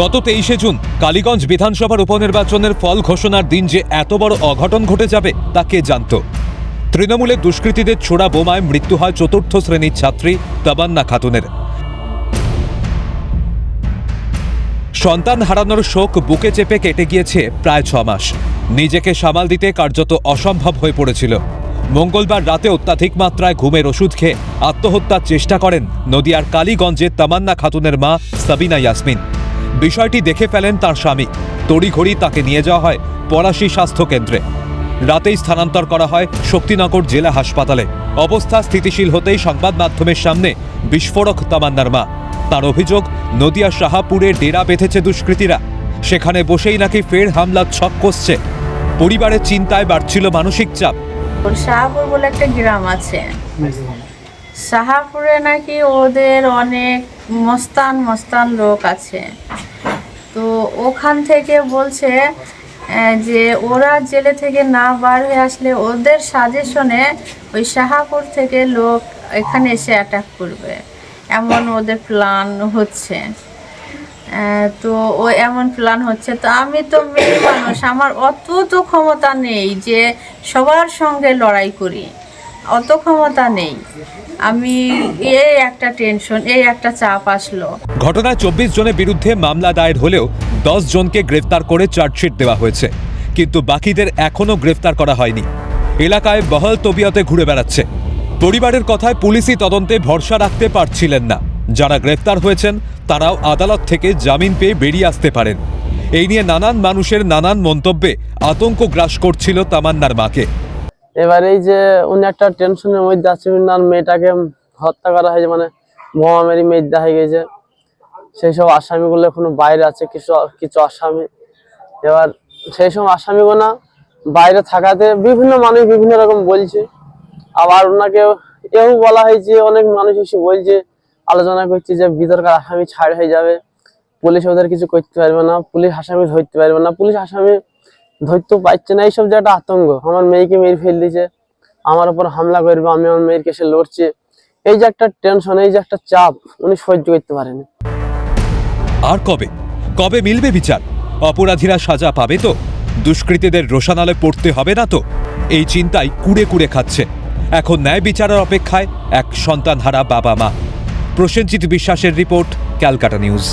গত তেইশে জুন, কালীগঞ্জ বিধানসভার উপনির্বাচনের ফল ঘোষণার দিন যে এত বড় অঘটন ঘটে যাবে, তা কে জানত? তৃণমূলের দুষ্কৃতীদের ছোড়া বোমায় মৃত্যু হয় চতুর্থ শ্রেণির ছাত্রী তাবান্না খাতুনের। সন্তান হারানোর শোক বুকে চেপে কেটে গিয়েছে প্রায় ছ মাস। নিজেকে সামাল দিতে কার্যত অসম্ভব হয়ে পড়েছিল। মঙ্গলবার রাতে অত্যাধিক মাত্রায় ঘুমের ওষুধ খেয়ে আত্মহত্যার চেষ্টা করেন নদিয়ার কালীগঞ্জের তামান্না খাতুনের মা সাবিনা ইয়াসমিন। বিষয়টি দেখে ফেলেন তার স্বামী। তড়িঘড়ি তাকে নিয়ে যাওয়া হয় পলাশী স্বাস্থ্য কেন্দ্রে রাতেই স্থানান্তর করা হয় শক্তিনগর জেলা হাসপাতালে। অবস্থা স্থিতিশীল হতেই সংবাদ মাধ্যমের সামনে বিস্ফোরক তামান্নার মা। তার অভিযোগ নদিয়া শাহাপুরে ডেরা বেঁধেছে দুষ্কৃতীরা। সেখানে বসেই নাকি ফের হামলার ছক কষছে। পরিবারের চিন্তায় বাড়ছিল মানসিক চাপ। শাহাপুর বলে একটা গ্রাম আছে। শাহাপুরে নাকি ওদের অনেক মস্তান মস্তান লোক আছে। তো ওখান থেকে বলছে যে ওরা জেলে থেকে না বার হয়ে আসলে ওদের সাজেশনে ওই শাহাপুর থেকে লোক এখানে এসে অ্যাটাক করবে। এমন ওদের প্ল্যান হচ্ছে। তো ও এমন প্ল্যান হচ্ছে। তো আমি তো মেয়ে মানুষ, আমার অত তো ক্ষমতা নেই যে সবার সঙ্গে লড়াই করি। অত ক্ষমতা নেই। আমি এই একটা টেনশন এই একটা চাপ আসলো। ঘটনায় চব্বিশ জনের বিরুদ্ধে মামলা দায়ের হলেও দশ জনকে গ্রেফতার করে চার্জশিট দেওয়া হয়েছে। কিন্তু বাকিদের এখনও গ্রেফতার করা হয়নি। এলাকায় বহল তবিয়তে ঘুরে বেড়াচ্ছে। পরিবারের কথায় পুলিশি তদন্তে ভরসা রাখতে পারছিলেন না। যারা গ্রেফতার হয়েছেন, তারাও আদালত থেকে জামিন পেয়ে বেরিয়ে আসতে পারেন। এই নিয়ে নানান মানুষের নানান মন্তব্যে আতঙ্ক গ্রাস করছিল তামান্নার মাকে। এবার এই যে উনি একটা টেনশনের মধ্যে আছে উনার মেয়েটাকে হত্যা করা হয়েছে মানে বোমা মেরি মেয়ে দেখা গেছে। সেই সব আসামিগুলো এখনও বাইরে আছে, কিছু কিছু আসামি। এবার সেই সব আসামিগুলো বাইরে থাকাতে বিভিন্ন মানুষ বিভিন্ন রকম বলছে। আবার ওনাকে এও বলা হয়েছে, অনেক মানুষ এসে বলছে, আলোচনা করছে যে ভিতরকার আসামি ছাড় হয়ে যাবে। পুলিশ ওদের কিছু করতে পারবে না, পুলিশ আসামি ধরতে পারবে না। পুলিশ আসামি ধরতেও পারছে না, এইসব যে একটা আতঙ্ক। আমার মেয়েকে মেরে ফেল দিছে আমার উপর হামলা করবে, আমি আমার মেয়ের কেসে লড়ছি। এই যে একটা টেনশন এই যে একটা চাপ, উনি সহ্য করতে পারেনি। আর কবে? কবে মিলবে বিচার? অপরাধীরা সাজা পাবে তো? দুষ্কৃতীদের রোশানালে পড়তে হবে না তো? এই চিন্তায় কুড়ে কুড়ে খাচ্ছে। এখন ন্যায় বিচারের অপেক্ষায় এক সন্তানহারা বাবা মা। প্রসেনজিৎ বিশ্বাসের রিপোর্ট, ক্যালকাটা নিউজ।